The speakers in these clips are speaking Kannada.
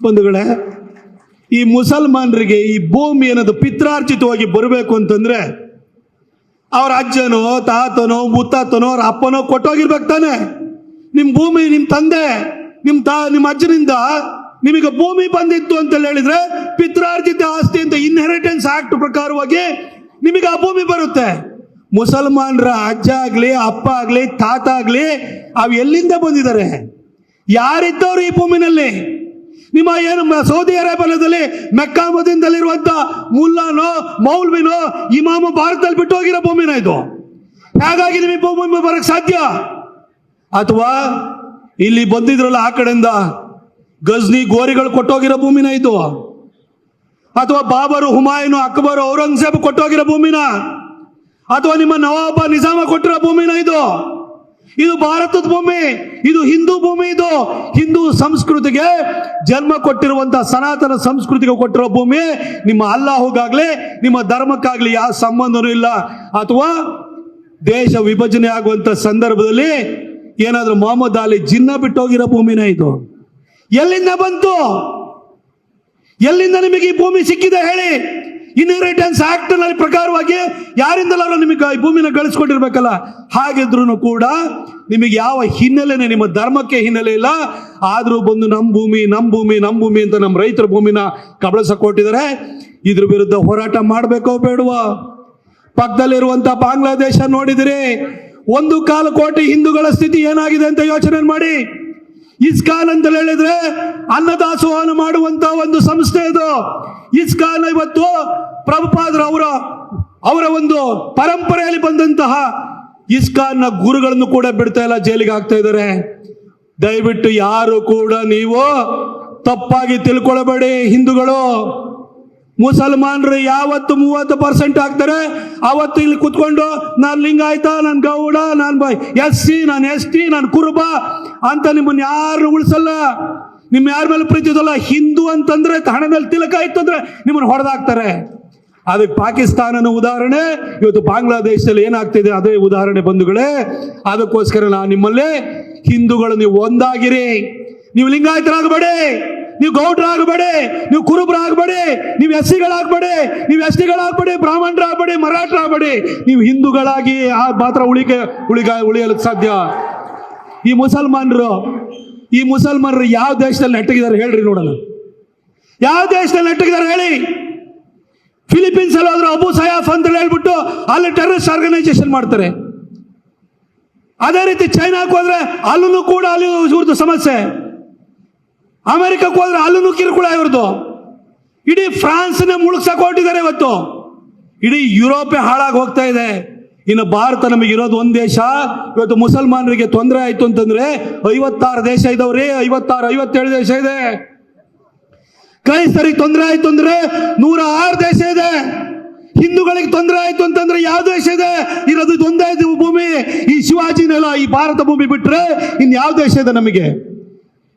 ಬಂಧುಗಳೇ, ಈ ಮುಸಲ್ಮಾನರಿಗೆ ಈ ಭೂಮಿ ಅನ್ನೋದು ಪಿತ್ರಾರ್ಜಿತವಾಗಿ ಬರಬೇಕು ಅಂತಂದ್ರೆ ಅವ್ರ ಅಜ್ಜನೋ, ತಾತನೋ, ಮುತ್ತಾತನೋ, ಅವ್ರ ಅಪ್ಪನೋ ಕೊಟ್ಟೋಗಿರ್ಬೇಕು ತಾನೆ. ನಿಮ್ಮ ಭೂಮಿ ನಿಮ್ಮ ತಂದೆ ನಿಮ್ಮ ತಾ ನಿಮ್ಮ ಅಜ್ಜನಿಂದ ನಿಮಗೆ ಭೂಮಿ ಬಂದಿತ್ತು ಅಂತ ಹೇಳಿದ್ರೆ ಪಿತ್ರಾರ್ಜಿತ ಆಸ್ತಿ ಅಂತ ಇನ್ಹೆರಿಟೆನ್ಸ್ ಆಕ್ಟ್ ಪ್ರಕಾರವಾಗಿ ನಿಮಗೆ ಆ ಭೂಮಿ ಬರುತ್ತೆ. ಮುಸಲ್ಮಾನರ ಅಜ್ಜ ಆಗ್ಲಿ, ಅಪ್ಪ ಆಗ್ಲಿ, ತಾತ ಆಗ್ಲಿ, ಅವು ಎಲ್ಲಿಂದ ಬಂದಿದ್ದಾರೆ? ಯಾರಿದ್ದವರು ಈ ಭೂಮಿನಲ್ಲಿ? ನಿಮ್ಮ ಏನು ಸೌದಿ ಅರೇಬಿಯಾದಲ್ಲಿ ಮೆಕ್ಕಾಮದಿಂದಲ್ಲಿರುವಂತ ಮುಲ್ಲಾನೋ, ಮೌಲ್ವಿನೋ ಇಮಾಮು ಭಾರತದಲ್ಲಿ ಬಿಟ್ಟು ಹೋಗಿರೋ ಭೂಮಿನ ಇದು. ಹಾಗಾಗಿ ನಿಮಗೆ ಭೂಮಿ ಬರಕ್ ಸಾಧ್ಯ? ಅಥವಾ ಇಲ್ಲಿ ಬಂದಿದ್ರಲ್ಲ ಆ ಕಡೆಯಿಂದ ಗಜ್ನಿ ಗೋರಿಗಳು ಕೊಟ್ಟೋಗಿರೋ ಭೂಮಿನ ಇದು? ಅಥವಾ ಬಾಬರು ಹುಮಾಯೂನು ಅಕ್ಬರು ಔರಂಗಜೇಬ್ ಕೊಟ್ಟೋಗಿರೋ ಭೂಮಿನ? ಅಥವಾ ನಿಮ್ಮ ನವಾಬ ನಿಜಾಮ ಕೊಟ್ಟಿರೋ ಭೂಮಿನ ಇದು? ಇದು ಭಾರತದ ಭೂಮಿ, ಇದು ಹಿಂದೂ ಭೂಮಿ, ಇದು ಹಿಂದೂ ಸಂಸ್ಕೃತಿಗೆ ಜನ್ಮ ಕೊಟ್ಟಿರುವಂತಹ ಸನಾತನ ಸಂಸ್ಕೃತಿಗೆ ಕೊಟ್ಟಿರೋ ಭೂಮಿ. ನಿಮ್ಮ ಅಲ್ಲಾಹುಗಾಗ್ಲಿ, ನಿಮ್ಮ ಧರ್ಮಕ್ಕಾಗ್ಲಿ ಯಾವ ಸಂಬಂಧನೂ ಇಲ್ಲ. ಅಥವಾ ದೇಶ ವಿಭಜನೆ ಆಗುವಂತ ಸಂದರ್ಭದಲ್ಲಿ ಏನಾದ್ರೂ ಮೊಹಮ್ಮದ್ ಅಲಿ ಜಿನ್ನ ಬಿಟ್ಟೋಗಿರೋ ಭೂಮಿನೇ ಇದು. ಎಲ್ಲಿಂದ ಬಂತು? ಎಲ್ಲಿಂದ ನಿಮಗೆ ಈ ಭೂಮಿ ಸಿಕ್ಕಿದೆ ಹೇಳಿ? ಇನ್ಹೆರಿಟೆನ್ಸ್ ಆಕ್ಟ್ನಲ್ಲಿ ಪ್ರಕಾರವಾಗಿ ಯಾರಿಂದಲಾದ್ರೂ ನಿಮಗೆ ಈ ಭೂಮಿನ ಗಳಿಸ್ಕೊಂಡಿರ್ಬೇಕಲ್ಲ ಹಾಗಿದ್ರು ಕೂಡ ನಿಮಗೆ ಯಾವ ಹಿನ್ನೆಲೆನೇ, ನಿಮ್ಮ ಧರ್ಮಕ್ಕೆ ಹಿನ್ನೆಲೆ ಇಲ್ಲ. ಆದರೂ ಬಂದು ನಮ್ಮ ಭೂಮಿ ನಮ್ಮ ಭೂಮಿ ನಮ್ಮ ಭೂಮಿ ಅಂತ ನಮ್ಮ ರೈತರ ಭೂಮಿನ ಕಬಳಸ ಕೊಟ್ಟಿದ್ದಾರೆ. ಇದ್ರ ವಿರುದ್ಧ ಹೋರಾಟ ಮಾಡಬೇಕೋ ಬೇಡವಾ? ಪಕ್ಕದಲ್ಲಿರುವಂತ ಬಾಂಗ್ಲಾದೇಶ ನೋಡಿದಿರಿ, ಒಂದು ಕಾಲು ಕೋಟಿ ಹಿಂದೂಗಳ ಸ್ಥಿತಿ ಏನಾಗಿದೆ ಅಂತ ಯೋಚನೆ ಮಾಡಿ. ಇಸ್ಕಾನ್ ಅಂತ ಹೇಳಿದ್ರೆ ಅನ್ನದಾಸೋಹನ ಮಾಡುವಂತ ಒಂದು ಸಂಸ್ಥೆ ಇದು. ಇಸ್ಕಾನ್ ಇವತ್ತು ಪ್ರಭುಪಾದ್ರ ಅವರ ಅವರ ಒಂದು ಪರಂಪರೆಯಲ್ಲಿ ಬಂದಂತಹ ಇಸ್ಕಾನ್ನ ಗುರುಗಳನ್ನು ಕೂಡ ಬಿಡ್ತಾ ಇಲ್ಲ, ಜೈಲಿಗೆ ಹಾಕ್ತಾ ಇದ್ದಾರೆ. ದಯವಿಟ್ಟು ಯಾರು ಕೂಡ ನೀವು ತಪ್ಪಾಗಿ ತಿಳ್ಕೊಳ್ಳಬೇಡಿ ಹಿಂದೂಗಳು. ಮುಸಲ್ಮಾನರು ಯಾವತ್ತು ಮೂವತ್ತು ಪರ್ಸೆಂಟ್ ಆಗ್ತಾರೆ, ಅವತ್ತು ಇಲ್ಲಿ ಕುತ್ಕೊಂಡು, ನಾನು ಲಿಂಗಾಯತ, ನಾನು ಗೌಡ, ನಾನು ಎಸ್ ಸಿ ನಾನು ಎಸ್ ಟಿ ನಾನು ಕುರುಬ ಅಂತ ನಿಮ್ಮನ್ನ ಯಾರು ಉಳಿಸಲ್ಲ. ನಿಮ್ಮ ಯಾರ ಮೇಲೆ ಪ್ರೀತಿ ಇದಲ್ಲ ಹಿಂದೂ ಅಂತಂದ್ರೆ, ಹಣ ಮೇಲೆ ತಿಲಕ ಇತ್ತು ಅಂದ್ರೆ ನಿಮ್ಮನ್ನ ಹೊಡೆದಾಕ್ತಾರೆ. ಅದಕ್ಕೆ ಪಾಕಿಸ್ತಾನನ ಉದಾಹರಣೆ. ಇವತ್ತು ಬಾಂಗ್ಲಾದೇಶದಲ್ಲಿ ಏನಾಗ್ತಿದೆ? ಅದೇ ಉದಾಹರಣೆ ಬಂಧುಗಳೇ. ಅದಕ್ಕೋಸ್ಕರ ನಾನು ನಿಮ್ಮಲ್ಲಿ, ಹಿಂದೂಗಳು, ನೀವು ಒಂದಾಗಿರಿ. ನೀವು ಲಿಂಗಾಯತರಾಗಬೇಡಿ. ನೀವು ಗೌಡ್ರಾಗಬೇಡಿ, ನೀವು ಕುರುಬರಾಗಬೇಡಿ, ನೀವು ಎಸ್ ಸಿಗಳಾಗಬೇಡಿ ನೀವು ಎಸ್ ಟಿಗಳಾಗಬೇಡಿ ಬ್ರಾಹ್ಮಣರಾಗಬೇಡಿ, ಮರಾಠರಾಗಬೇಡಿ, ನೀವು ಹಿಂದೂಗಳಾಗಿ ಆ ಮಾತ್ರ ಉಳಿಕೆ, ಉಳಿಗ, ಉಳಿಯಲು ಸಾಧ್ಯ. ಈ ಮುಸಲ್ಮಾನರು ಈ ಮುಸಲ್ಮಾನರು ಯಾವ ದೇಶದಲ್ಲಿ ನೆಟ್ಟಗಿದ್ದಾರೆ ಹೇಳ್ರಿ ನೋಡೋಣ. ಯಾವ ದೇಶದಲ್ಲಿ ನೆಟ್ಟಗಿದ್ದಾರೆ ಹೇಳಿ. ಫಿಲಿಪೀನ್ಸ್ ಅಲ್ಲಿ ಹೋದ್ರೆ ಅಬು ಸಯಾಫ್ ಅಂತ ಹೇಳ್ಬಿಟ್ಟು ಅಲ್ಲಿ ಟೆರರಿಸ್ಟ್ ಆರ್ಗನೈಸೇಷನ್ ಮಾಡ್ತಾರೆ. ಅದೇ ರೀತಿ ಚೈನಾಕ್ಕೆ ಹೋದ್ರೆ ಅಲ್ಲೂ ಕೂಡ ಅಲ್ಲಿ ಸಮಸ್ಯೆ. ಅಮೆರಿಕಕ್ಕೆ ಹೋದ್ರೆ ಅಲ್ಲೂ ಕಿರುಕುಳ ಇವ್ರದ್ದು ಇಡೀ ಫ್ರಾನ್ಸ್ನ ಮುಳುಗ್ಸಕ್ ಹೊರಟಿದ್ದಾರೆ ಇವತ್ತು. ಇಡೀ ಯುರೋಪೇ ಹಾಳಾಗಿ ಹೋಗ್ತಾ ಇದೆ. ಇನ್ನು ಭಾರತ ನಮಗೆ ಇರೋದು ಒಂದ್ ದೇಶ. ಇವತ್ತು ಮುಸಲ್ಮಾನರಿಗೆ ತೊಂದರೆ ಆಯ್ತು ಅಂತಂದ್ರೆ ಐವತ್ತಾರು ದೇಶ ಇದಾವ್ರಿ, ಐವತ್ತಾರು, ಐವತ್ತೇಳು ದೇಶ ಇದೆ. ಕ್ರೈಸ್ತರಿಗೆ ತೊಂದರೆ ಆಯ್ತು ಅಂದ್ರೆ ನೂರ ಆರು ದೇಶ ಇದೆ. ಹಿಂದೂಗಳಿಗೆ ತೊಂದರೆ ಆಯ್ತು ಅಂತಂದ್ರೆ ಯಾವ ದೇಶ ಇದೆ? ಇರೋದು ಇದೊಂದೇ ಭೂಮಿ. ಈ ಶಿವಾಜಿನೆಲ್ಲ ಈ ಭಾರತ ಭೂಮಿ ಬಿಟ್ರೆ ಇನ್ ಯಾವ ದೇಶ ಇದೆ ನಮಗೆ?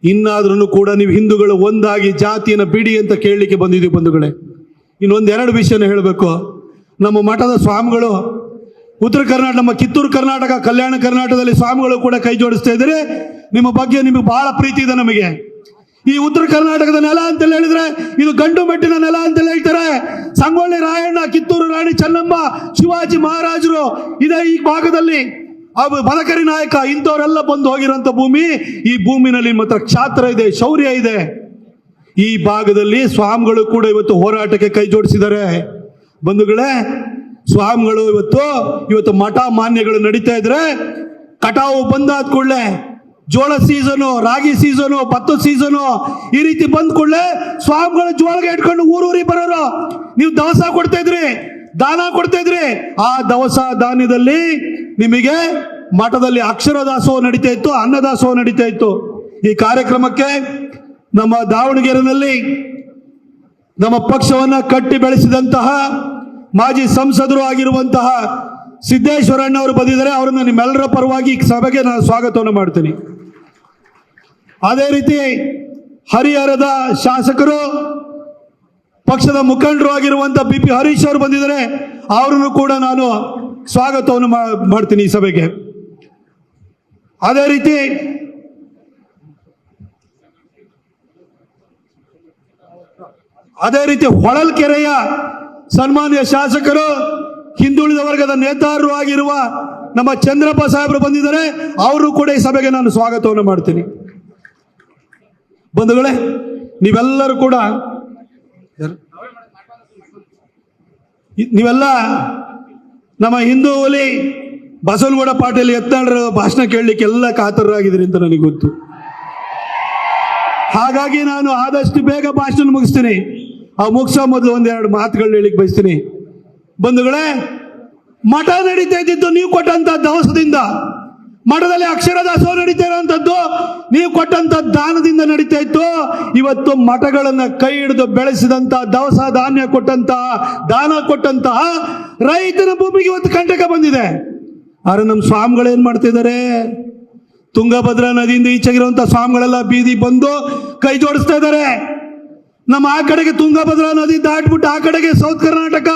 ಇನ್ನಾದ್ರೂ ಕೂಡ ನೀವು ಹಿಂದೂಗಳು ಒಂದಾಗಿ ಜಾತಿಯನ್ನು ಬಿಡಿ ಅಂತ ಕೇಳಲಿಕ್ಕೆ ಬಂದಿದ್ದೀವಿ ಬಂಧುಗಳೇ. ಇನ್ನೊಂದು ಎರಡು ವಿಷಯನ ಹೇಳಬೇಕು. ನಮ್ಮ ಮಠದ ಸ್ವಾಮಿಗಳು ಉತ್ತರ ಕರ್ನಾಟಕ ನಮ್ಮ ಕಿತ್ತೂರು ಕರ್ನಾಟಕ, ಕಲ್ಯಾಣ ಕರ್ನಾಟಕದಲ್ಲಿ ಸ್ವಾಮಿಗಳು ಕೂಡ ಕೈ ಜೋಡಿಸ್ತಾ ಇದ್ದಾರೆ. ನಿಮ್ಮ ಬಗ್ಗೆ ನಿಮಗೆ ಬಹಳ ಪ್ರೀತಿ ಇದೆ ನಮಗೆ. ಈ ಉತ್ತರ ಕರ್ನಾಟಕದ ನೆಲ ಅಂತ ಹೇಳಿದ್ರೆ, ಇದು ಗಂಡು ಮೆಟ್ಟಿನ ನೆಲ ಅಂತ ಹೇಳ್ತಾರೆ. ಸಂಗೊಳ್ಳಿ ರಾಯಣ್ಣ, ಕಿತ್ತೂರು ರಾಣಿ ಚೆನ್ನಮ್ಮ, ಶಿವಾಜಿ ಮಹಾರಾಜರು ಇದೆ ಈ ಭಾಗದಲ್ಲಿ. ಅವು ಬಲಕರಿ ನಾಯಕ ಇಂಥವರೆಲ್ಲ ಬಂದು ಹೋಗಿರೋಂಥ ಭೂಮಿ, ಈ ಭೂಮಿನಲ್ಲಿ ಮಾತ್ರ ಕ್ಷಾತ್ರ ಇದೆ, ಶೌರ್ಯ ಇದೆ. ಈ ಭಾಗದಲ್ಲಿ ಸ್ವಾಮಿಗಳು ಕೂಡ ಇವತ್ತು ಹೋರಾಟಕ್ಕೆ ಕೈ ಜೋಡಿಸಿದ್ದಾರೆ. ಬಂಧುಗಳೇ, ಸ್ವಾಮಿಗಳು ಇವತ್ತು ಇವತ್ತು ಮಠ ಮಾನ್ಯಗಳು ನಡೀತಾ ಇದ್ರೆ, ಕಟಾವು ಬಂದಾದ ಕೂಡಲೇ, ಜೋಳ ಸೀಸನು ರಾಗಿ ಸೀಸನು ಭತ್ತದ ಸೀಸನು ಈ ರೀತಿ ಬಂದ ಕೂಡಲೇ ಸ್ವಾಮಿಗಳು ಜೋಳಗೆ ಇಟ್ಕೊಂಡು ಊರೂರಿಗೆ ಬರೋರು, ನೀವು ದವಸ ಕೊಡ್ತಾ ಇದ್ರಿ. ದಾನ ಕೊಡ್ತಾ ಇದ್ರಿ. ಆ ದವಸ ಧಾನ್ಯದಲ್ಲಿ ನಿಮಗೆ ಮಠದಲ್ಲಿ ಅಕ್ಷರ ದಾಸೋಹ ನಡೀತಾ ಇತ್ತು ಅನ್ನದಾಸೋಹ ನಡೀತಾ ಇತ್ತು. ಈ ಕಾರ್ಯಕ್ರಮಕ್ಕೆ ನಮ್ಮ ದಾವಣಗೆರೆನಲ್ಲಿ ನಮ್ಮ ಪಕ್ಷವನ್ನ ಕಟ್ಟಿ ಬೆಳೆಸಿದಂತಹ ಮಾಜಿ ಸಂಸದರು ಆಗಿರುವಂತಹ ಸಿದ್ದೇಶ್ವರಣ್ಣವರು ಬಂದಿದ್ದಾರೆ. ಅವರನ್ನು ನಿಮ್ಮೆಲ್ಲರ ಪರವಾಗಿ ಸಭೆಗೆ ನಾನು ಸ್ವಾಗತವನ್ನು ಮಾಡ್ತೀನಿ. ಅದೇ ರೀತಿ ಹರಿಹರದ ಶಾಸಕರು ಪಕ್ಷದ ಮುಖಂಡರು ಆಗಿರುವಂಥ ಬಿ ಪಿ ಹರೀಶ್ ಅವರು ಬಂದಿದ್ದಾರೆ. ಅವರನ್ನು ಕೂಡ ನಾನು ಸ್ವಾಗತವನ್ನು ಮಾಡ್ತೀನಿ ಈ ಸಭೆಗೆ. ಅದೇ ರೀತಿ ಅದೇ ರೀತಿ ಹೊಳಲ್ಕೆರೆಯ ಸನ್ಮಾನ್ಯ ಶಾಸಕರು, ಹಿಂದುಳಿದ ವರ್ಗದ ನೇತಾರರು ಆಗಿರುವ ನಮ್ಮ ಚಂದ್ರಪ್ಪ ಸಾಹೇಬರು ಬಂದಿದ್ದಾರೆ. ಅವರು ಕೂಡ ಈ ಸಭೆಗೆ ನಾನು ಸ್ವಾಗತವನ್ನು ಮಾಡ್ತೀನಿ. ಬಂಧುಗಳೇ, ನೀವೆಲ್ಲರೂ ಕೂಡ ನೀವೆಲ್ಲ ನಮ್ಮ ಹಿಂದೂ ಹುಲಿ ಬಸವನಗೌಡ ಪಾಟೀಲ್ ಯತ್ನಾಳರ ಭಾಷಣ ಕೇಳಲಿಕ್ಕೆ ಎಲ್ಲ ಕಾತರರಾಗಿದ್ದೀರಿ ಅಂತ ನನಗೆ ಗೊತ್ತು. ಹಾಗಾಗಿ ನಾನು ಆದಷ್ಟು ಬೇಗ ಭಾಷಣ ಮುಗಿಸ್ತೀನಿ. ಆ ಮುಗಿಸೋ ಮೊದಲು ಒಂದೆರಡು ಮಾತುಗಳು ಹೇಳಿಕ್ ಬಯಸ್ತೀನಿ. ಬಂಧುಗಳೇ, ಮಠ ನಡೀತಾ ಇದ್ದಿದ್ದು ನೀವು ಕೊಟ್ಟಂತ ದವಸದಿಂದ ಮಠದಲ್ಲಿ ಅಕ್ಷರ ದಾಸೋಹ ನಡೀತಾ ಇರುವಂತದ್ದು ನೀವು ಕೊಟ್ಟಂತ ದಾನದಿಂದ ನಡೀತಾ ಇತ್ತು. ಇವತ್ತು ಮಠಗಳನ್ನ ಕೈ ಹಿಡಿದು ಬೆಳೆಸಿದಂತ ದವಸ ಧಾನ್ಯ ಕೊಟ್ಟಂತಹ ದಾನ ಕೊಟ್ಟಂತಹ ರೈತನ ಭೂಮಿಗೆ ಇವತ್ತು ಕಂಟಕ ಬಂದಿದೆ. ಆದ್ರೆ ನಮ್ಮ ಸ್ವಾಮಿಗಳು ಏನ್ ಮಾಡ್ತಿದ್ದಾರೆ? ತುಂಗಭದ್ರಾ ನದಿಯಿಂದ ಈಚೆಗಿರುವಂತ ಸ್ವಾಮಿಗಳೆಲ್ಲ ಬೀದಿ ಬಂದು ಕೈ ಜೋಡಿಸ್ತಾ ಇದ್ದಾರೆ. ನಮ್ಮ ಆ ಕಡೆಗೆ ತುಂಗಭದ್ರಾ ನದಿ ದಾಟ್ಬಿಟ್ಟು ಆ ಕಡೆಗೆ ಸೌತ್ ಕರ್ನಾಟಕ,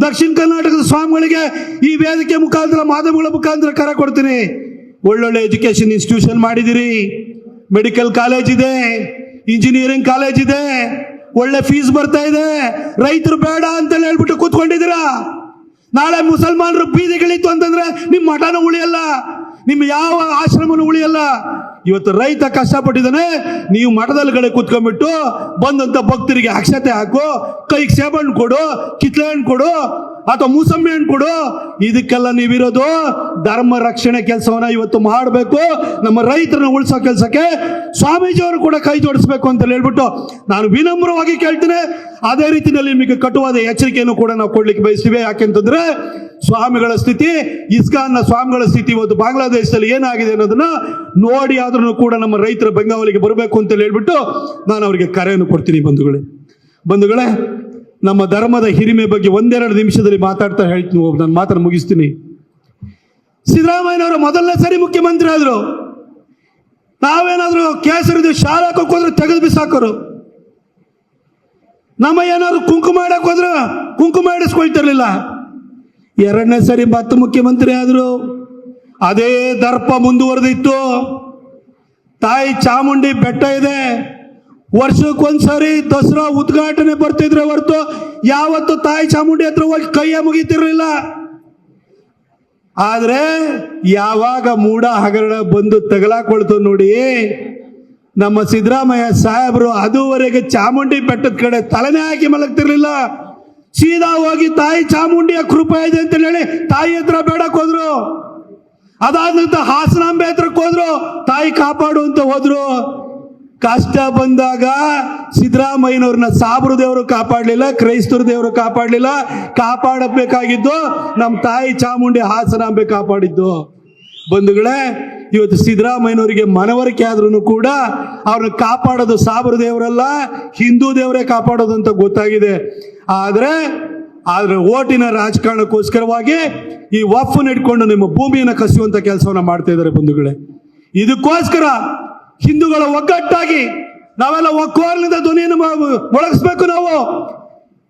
ದಕ್ಷಿಣ ಕರ್ನಾಟಕದ ಸ್ವಾಮಿಗಳಿಗೆ ಈ ವೇದಿಕೆ ಮುಖಾಂತರ, ಮಾಧ್ಯಮಗಳ ಮುಖಾಂತರ ಕರೆ ಕೊಡ್ತೀನಿ. ಒಳ್ಳೊಳ್ಳೆ ಎಜುಕೇಶನ್ ಇನ್ಸ್ಟಿಟ್ಯೂಷನ್ ಮಾಡಿದಿರಿ. ಮೆಡಿಕಲ್ ಕಾಲೇಜ್ ಇದೆ ಇಂಜಿನಿಯರಿಂಗ್ ಕಾಲೇಜ್ ಇದೆ, ಒಳ್ಳೆ ಫೀಸ್ ಬರ್ತಾ ಇದೆ. ರೈತರು ಬೇಡ ಅಂತ ಹೇಳ್ಬಿಟ್ಟು ಕೂತ್ಕೊಂಡಿದ್ದೀರಾ? ನಾಳೆ ಮುಸಲ್ಮಾನರು ಬೀದಿಗಳಿತ್ತು ಅಂತಂದ್ರೆ ನಿಮ್ಮ ಮಠನ ಉಳಿಯಲ್ಲ ನಿಮ್ಮ ಯಾವ ಆಶ್ರಮನೂ ಉಳಿಯಲ್ಲ. ಇವತ್ತು ರೈತ ಕಷ್ಟಪಟ್ಟಿದ್ದಾನೆ, ನೀವು ಮಠದಲ್ಲಿ ಕಡೆ ಕುತ್ಕೊಂಡ್ಬಿಟ್ಟು ಬಂದಂತ ಭಕ್ತರಿಗೆ ಅಕ್ಷತೆ ಹಾಕು, ಕೈಗೆ ಸೇಬಣ್ಣು ಕೊಡು ಕಿತ್ಲೆ ಹಣ್ಣು ಕೊಡು ಅಥವಾ ಮೂಸಂಬಿ ಹಣ್ಣು ಕೊಡು. ಇದಕ್ಕೆಲ್ಲ ನೀವಿರೋದು ಧರ್ಮ ರಕ್ಷಣೆ ಕೆಲಸವನ್ನ ಇವತ್ತು ಮಾಡಬೇಕು. ನಮ್ಮ ರೈತರನ್ನ ಉಳಿಸೋ ಕೆಲಸಕ್ಕೆ ಸ್ವಾಮೀಜಿಯವರು ಕೂಡ ಕೈ ಜೋಡಿಸ್ಬೇಕು ಅಂತ ಹೇಳ್ಬಿಟ್ಟು ನಾನು ವಿನಮ್ರವಾಗಿ ಕೇಳ್ತೇನೆ. ಅದೇ ರೀತಿಯಲ್ಲಿ ನಿಮಗೆ ಕಟುವಾದ ಎಚ್ಚರಿಕೆಯನ್ನು ಕೂಡ ನಾವು ಕೊಡ್ಲಿಕ್ಕೆ ಬಯಸ್ತೀವಿ. ಯಾಕೆಂತಂದ್ರೆ ಸ್ವಾಮಿಗಳ ಸ್ಥಿತಿ ಇಸ್ಕಾನ್ನ ಸ್ವಾಮಿಗಳ ಸ್ಥಿತಿ ಇವತ್ತು ಬಾಂಗ್ಲಾದೇಶದಲ್ಲಿ ಏನಾಗಿದೆ ಅನ್ನೋದನ್ನ ನೋಡಿ ಆದ್ರೂ ಕೂಡ ನಮ್ಮ ರೈತರ ಬೆಂಗಾವಲಿಗೆ ಬರಬೇಕು ಅಂತ ಹೇಳ್ಬಿಟ್ಟು ನಾನು ಅವರಿಗೆ ಕರೆಯನ್ನು ಕೊಡ್ತೀನಿ ಬಂಧುಗಳೇ. ಬಂಧುಗಳೇ ನಮ್ಮ ಧರ್ಮದ ಹಿರಿಮೆ ಬಗ್ಗೆ ಒಂದೆರಡು ನಿಮಿಷದಲ್ಲಿ ಮಾತಾಡ್ತಾ ಹೇಳ್ತೀನಿ ನಾನು ಮಾತನ್ನು ಮುಗಿಸ್ತೀನಿ. ಸಿದ್ದರಾಮಯ್ಯನವರು ಮೊದಲನೇ ಸರಿ ಮುಖ್ಯಮಂತ್ರಿ ಆದರು. ನಾವೇನಾದರೂ ಕೇಸರಿದು ಶಾಲೆ ಹಾಕೋಕ್ ತೆಗೆದು ಬಿಸಾಕೋರು. ನಮ್ಮ ಏನಾದ್ರು ಕುಂಕುಮ ಇಡಕ್ಕೆ ಹೋದ್ರೆ ಕುಂಕುಮ ಇಡಿಸ್ಕೊಳ್ತಿರ್ಲಿಲ್ಲ. ಎರಡನೇ ಸರಿ ಮತ್ತೆ ಮುಖ್ಯಮಂತ್ರಿ ಆದರು. ಅದೇ ದರ್ಪ ಮುಂದುವರೆದಿತ್ತು. ತಾಯಿ ಚಾಮುಂಡಿ ಬೆಟ್ಟ ಇದೆ. ವರ್ಷಕ್ಕೊಂದ್ಸರಿ ದಸರಾ ಉದ್ಘಾಟನೆ ಬರ್ತಿದ್ರೆ ಹೊರತು ಯಾವತ್ತು ತಾಯಿ ಚಾಮುಂಡಿ ಹತ್ರ ಹೋಗಿ ಕೈಯ ಮುಗಿತಿರ್ಲಿಲ್ಲ. ಆದ್ರೆ ಯಾವಾಗ ಮೂಡ ಹಗರಣ ಬಂದು ತಗಲಾಕೊಳ್ತು ನೋಡಿ, ನಮ್ಮ ಸಿದ್ದರಾಮಯ್ಯ ಸಾಹೇಬರು ಅದುವರೆಗೆ ಚಾಮುಂಡಿ ಬೆಟ್ಟದ ಕಡೆ ತಲೆನೇ ಹಾಕಿ ಮಲಗ್ತಿರ್ಲಿಲ್ಲ. ಸೀದಾ ಹೋಗಿ ತಾಯಿ ಚಾಮುಂಡಿಯ ಕೃಪೆ ಇದೆ ಅಂತ ಹೇಳಿ ತಾಯಿ ಹತ್ರ ಬೇಡಕ್ ಹೋದ್ರು. ಅದಾದ ನಂತರ ಹಾಸನಾಂಬೆ ಹತ್ರಕ್ಕೆ ಹೋದ್ರು. ತಾಯಿ ಕಾಪಾಡು ಅಂತ ಹೋದ್ರು. ಕಷ್ಟ ಬಂದಾಗ ಸಿದ್ದರಾಮಯ್ಯನವ್ರನ್ನ ಸಾಬ್ರು ದೇವರು ಕಾಪಾಡಲಿಲ್ಲ, ಕ್ರೈಸ್ತರು ದೇವರು ಕಾಪಾಡಲಿಲ್ಲ. ಕಾಪಾಡಬೇಕಾಗಿದ್ದು ನಮ್ಮ ತಾಯಿ ಚಾಮುಂಡಿ ಹಾಸನಾಂಬೆ ಕಾಪಾಡಿದ್ದು. ಬಂಧುಗಳೇ, ಇವತ್ತು ಸಿದ್ದರಾಮಯ್ಯನವರಿಗೆ ಮನವರಿಕೆ ಆದ್ರೂ ಕೂಡ ಅವ್ರನ್ನ ಕಾಪಾಡೋದು ಸಾಬ್ರು ದೇವರಲ್ಲ, ಹಿಂದೂ ದೇವರೇ ಕಾಪಾಡೋದು ಅಂತ ಗೊತ್ತಾಗಿದೆ. ಆದರೆ, ಆದ್ರೆ ಓಟಿನ ರಾಜಕಾರಣಕ್ಕೋಸ್ಕರವಾಗಿ ಈ ವಫ್ ಇಟ್ಕೊಂಡು ನಿಮ್ಮ ಭೂಮಿಯನ್ನು ಕಸಿಯುವಂತ ಕೆಲಸವನ್ನ ಮಾಡ್ತಾ ಇದ್ದಾರೆ ಬಂಧುಗಳೇ. ಇದಕ್ಕೋಸ್ಕರ ಹಿಂದೂಗಳ ಒಗ್ಗಟ್ಟಾಗಿ ನಾವೆಲ್ಲ ಒಕ್ಕೋರ್ಲಿಂದ ಧ್ವನಿಯನ್ನು ಮೊಳಗಿಸ್ಬೇಕು ನಾವು.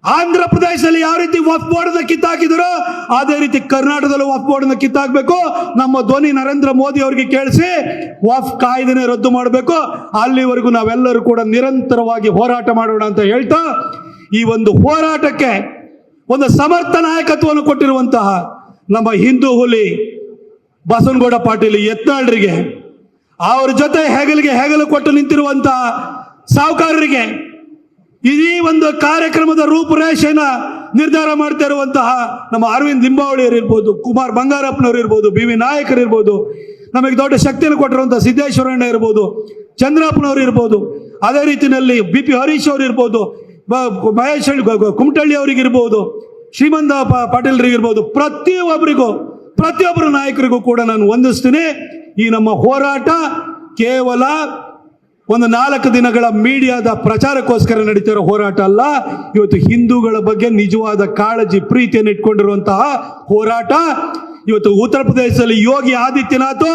ಆಂಧ್ರ ಪ್ರದೇಶದಲ್ಲಿ ಯಾವ ರೀತಿ ವಫ್ ಬೋರ್ಡ್ ಕಿತ್ತಾಕಿದ್ರು, ಅದೇ ರೀತಿ ಕರ್ನಾಟಕದಲ್ಲೂ ವಫ್ ಬೋರ್ಡ್ ಕಿತ್ತಾಕ್ಬೇಕು. ನಮ್ಮ ಧ್ವನಿ ನರೇಂದ್ರ ಮೋದಿ ಅವರಿಗೆ ಕೇಳಿಸಿ ವಫ್ ಕಾಯ್ದೆನೆ ರದ್ದು ಮಾಡಬೇಕು. ಅಲ್ಲಿವರೆಗೂ ನಾವೆಲ್ಲರೂ ಕೂಡ ನಿರಂತರವಾಗಿ ಹೋರಾಟ ಮಾಡೋಣ ಅಂತ ಹೇಳ್ತಾ, ಈ ಒಂದು ಹೋರಾಟಕ್ಕೆ ಒಂದು ಸಮರ್ಥ ನಾಯಕತ್ವವನ್ನು ಕೊಟ್ಟಿರುವಂತಹ ನಮ್ಮ ಹಿಂದೂ ಹುಲಿ ಬಸವನಗೌಡ ಪಾಟೀಲ್ ಯತ್ನಾಳ್ರಿಗೆ ಅವ್ರ ಜೊತೆ ಹೆಗಲಿಗೆ ಹೆಗಲು ಕೊಟ್ಟು ನಿಂತಿರುವಂತಹ ಸಾಹುಕಾರರಿಗೆ ಇಡೀ ಒಂದು ಕಾರ್ಯಕ್ರಮದ ರೂಪುರೇಷೆನ ನಿರ್ಧಾರ ಮಾಡ್ತಾ ಇರುವಂತಹ ನಮ್ಮ ಅರವಿಂದ್ ಲಿಂಬಾವಳಿಯರು ಇರ್ಬೋದು, ಕುಮಾರ್ ಬಂಗಾರಪ್ಪನವರು ಇರ್ಬೋದು ಬಿ ವಿ ನಾಯಕರು ಇರ್ಬೋದು, ನಮಗೆ ದೊಡ್ಡ ಶಕ್ತಿಯನ್ನು ಕೊಟ್ಟಿರುವಂತಹ ಸಿದ್ದೇಶ್ವರಣ್ಣ ಇರ್ಬೋದು, ಚಂದ್ರಪ್ಪನವರು ಇರ್ಬೋದು, ಅದೇ ರೀತಿಯಲ್ಲಿ ಬಿ ಪಿ ಹರೀಶ್ ಅವರು ಇರ್ಬೋದು ಮಹೇಶ್ ಕುಮಟಳ್ಳಿ ಅವರಿಗಿರ್ಬೋದು ಶ್ರೀಮಂತ ಪಾಟೀಲ್ರಿಗಿರ್ಬೋದು ಪ್ರತಿಯೊಬ್ಬರಿಗೂ, ಪ್ರತಿಯೊಬ್ಬರ ನಾಯಕರಿಗೂ ಕೂಡ ನಾನು ವಂದಿಸ್ತೀನಿ. ಈ ನಮ್ಮ ಹೋರಾಟ ಕೇವಲ ಒಂದು ನಾಲ್ಕು ದಿನಗಳ ಮೀಡಿಯಾದ ಪ್ರಚಾರಕ್ಕೋಸ್ಕರ ನಡೀತಿರೋ ಹೋರಾಟ ಅಲ್ಲ, ಇವತ್ತು ಹಿಂದೂಗಳ ಬಗ್ಗೆ ನಿಜವಾದ ಕಾಳಜಿ, ಪ್ರೀತಿಯನ್ನು ಇಟ್ಕೊಂಡಿರುವಂತಹ ಹೋರಾಟ. ಇವತ್ತು ಉತ್ತರ ಪ್ರದೇಶದಲ್ಲಿ ಯೋಗಿ ಆದಿತ್ಯನಾಥ್,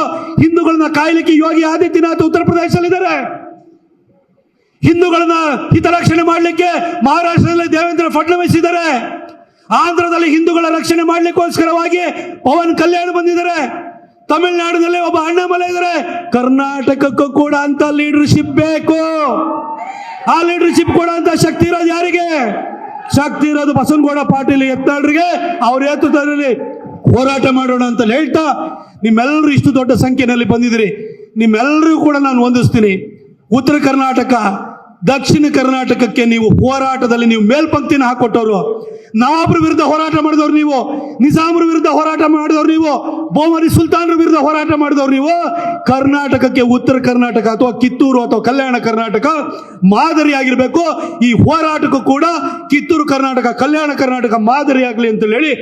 ಹಿಂದೂಗಳನ್ನ ಕಾಯ್ಲಿಕ್ಕೆ ಯೋಗಿ ಆದಿತ್ಯನಾಥ್ ಉತ್ತರ ಪ್ರದೇಶದಲ್ಲಿ ಇದ್ದಾರೆ ಹಿಂದೂಗಳನ್ನ ಹಿತರಕ್ಷಣೆ ಮಾಡಲಿಕ್ಕೆ ಮಹಾರಾಷ್ಟ್ರದಲ್ಲಿ ದೇವೇಂದ್ರ ಫಡ್ನವೀಸ್ ಇದ್ದಾರೆ. ಆಂಧ್ರದಲ್ಲಿ ಹಿಂದೂಗಳ ರಕ್ಷಣೆ ಮಾಡಲಿಕ್ಕೋಸ್ಕರವಾಗಿ ಪವನ್ ಕಲ್ಯಾಣ್ ಬಂದಿದ್ದಾರೆ. ತಮಿಳುನಾಡಿನಲ್ಲಿ ಒಬ್ಬ ಅಣ್ಣಾಮಲೈ ಇದ್ದಾರೆ ಕರ್ನಾಟಕಕ್ಕೂ ಕೂಡ ಅಂತ ಲೀಡರ್ಶಿಪ್ ಬೇಕು. ಆ ಲೀಡರ್ಶಿಪ್ ಅಂತ ಶಕ್ತಿ ಇರೋದು ಯಾರಿಗೆ? ಶಕ್ತಿ ಇರೋದು ಬಸವನಗೌಡ ಪಾಟೀಲ್ ಎತ್ತಾಳ್ರಿಗೆ ಅವ್ರ ಎತ್ತುದಲ್ಲಿ ಹೋರಾಟ ಮಾಡೋಣ ಅಂತ ಹೇಳ್ತಾ ನಿಮ್ಮೆಲ್ಲರೂ ಇಷ್ಟು ದೊಡ್ಡ ಸಂಖ್ಯೆಯಲ್ಲಿ ಬಂದಿದ್ದೀರಿ. ನಿಮ್ಮೆಲ್ಲರಿಗೂ ಕೂಡ ನಾನು ವಂದಿಸ್ತೀನಿ. ಉತ್ತರ ಕರ್ನಾಟಕ ದಕ್ಷಿಣ ಕರ್ನಾಟಕಕ್ಕೆ ನೀವು ಹೋರಾಟದಲ್ಲಿ ನೀವು ಮೇಲ್ಪಂಕ್ತಿನ ಹಾಕೊಟ್ಟವರು. ನವಾಬ್ರ ವಿರುದ್ಧ ಹೋರಾಟ ಮಾಡಿದವ್ರು ನೀವು, ನಿಜಾಮ್ರ ವಿರುದ್ಧ ಹೋರಾಟ ಮಾಡಿದವ್ರು ನೀವು ಬೋಮರಿ ಸುಲ್ತಾನ್ರ ವಿರುದ್ಧ ಹೋರಾಟ ಮಾಡಿದವ್ರು ನೀವು. ಕರ್ನಾಟಕಕ್ಕೆ ಉತ್ತರ ಕರ್ನಾಟಕ ಅಥವಾ ಕಿತ್ತೂರು ಅಥವಾ ಕಲ್ಯಾಣ ಕರ್ನಾಟಕ ಮಾದರಿಯಾಗಿರಬೇಕು ಈ ಹೋರಾಟಕ್ಕೂ ಕೂಡ ಕಿತ್ತೂರು ಕರ್ನಾಟಕ, ಕಲ್ಯಾಣ ಕರ್ನಾಟಕ ಮಾದರಿಯಾಗಲಿ ಅಂತ ಹೇಳಿ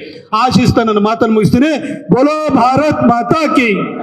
ಆಶಿಸ್ತಾ ನನ್ನ ಮಾತನ್ನು ಮುಗಿಸ್ತೀನಿ. ಬೋಲೋ ಭಾರತ್ ಮಾತಾ ಕಿ.